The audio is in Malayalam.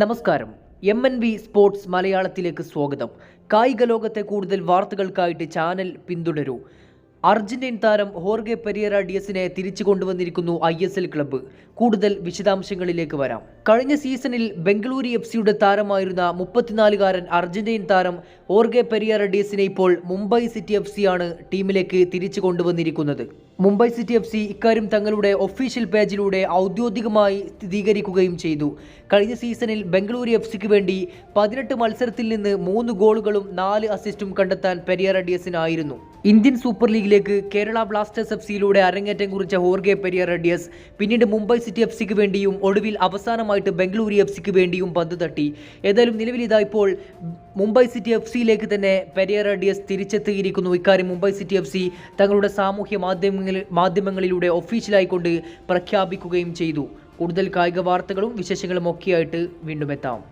നമസ്കാരം. എം എൻ വി സ്പോർട്സ് മലയാളത്തിലേക്ക് സ്വാഗതം. കായിക ലോകത്തെ കൂടുതൽ വാർത്തകൾക്കായിട്ട് ചാനൽ പിന്തുടരൂ. അർജന്റീൻ താരം ഹോർഗെ പെരിയറ ഡിയസിനെ തിരിച്ചു കൊണ്ടുവന്നിരിക്കുന്നു ഐ എസ് എൽ ക്ലബ്ബ്. കൂടുതൽ വിശദാംശങ്ങളിലേക്ക് വരാം. കഴിഞ്ഞ സീസണിൽ ബംഗളൂരു എഫ് സിയുടെ താരമായിരുന്ന മുപ്പത്തിനാലുകാരൻ അർജന്റീൻ താരം ഹോർഗെ പെരിയറ ഡിയസിനെ ഇപ്പോൾ മുംബൈ സിറ്റി എഫ് സിയാണ് ടീമിലേക്ക് തിരിച്ചു കൊണ്ടുവന്നിരിക്കുന്നത്. മുംബൈ സിറ്റി എഫ് സി ഇക്കാര്യം തങ്ങളുടെ ഒഫീഷ്യൽ പേജിലൂടെ ഔദ്യോഗികമായി സ്ഥിരീകരിക്കുകയും ചെയ്തു. കഴിഞ്ഞ സീസണിൽ ബംഗളൂരു എഫ് സിക്ക് വേണ്ടി പതിനെട്ട് മത്സരത്തിൽ നിന്ന് മൂന്ന് ഗോളുകളും നാല് അസിസ്റ്റും കണ്ടെത്താൻ പെരിയറ ഡിയസിനായിരുന്നു. ഇന്ത്യൻ സൂപ്പർ ലീഗിലേക്ക് കേരള ബ്ലാസ്റ്റേഴ്സ് എഫ് സിയിലൂടെ അരങ്ങേറ്റം കുറിച്ച ഹോർഗെ പെരിയ റെഡിയസ് പിന്നീട് മുംബൈ സിറ്റി എഫ് സിക്ക് വേണ്ടിയും ഒടുവിൽ അവസാനമായിട്ട് ബംഗളൂരു എഫ് സിക്ക് വേണ്ടിയും പന്ത് തട്ടി. ഏതായാലും നിലവിൽ ഇതാ ഇപ്പോൾ മുംബൈ സിറ്റി എഫ് സിയിലേക്ക് തന്നെ പെരിയ റെഡിയസ് തിരിച്ചെത്തിയിരിക്കുന്നു. ഇക്കാര്യം മുംബൈ സിറ്റി എഫ് സി തങ്ങളുടെ സാമൂഹ്യ മാധ്യമങ്ങളിൽ മാധ്യമങ്ങളിലൂടെ ഒഫീഷ്യലായിക്കൊണ്ട് പ്രഖ്യാപിക്കുകയും ചെയ്തു. കൂടുതൽ കായിക വാർത്തകളും വിശേഷങ്ങളും ഒക്കെയായിട്ട് വീണ്ടും എത്താം.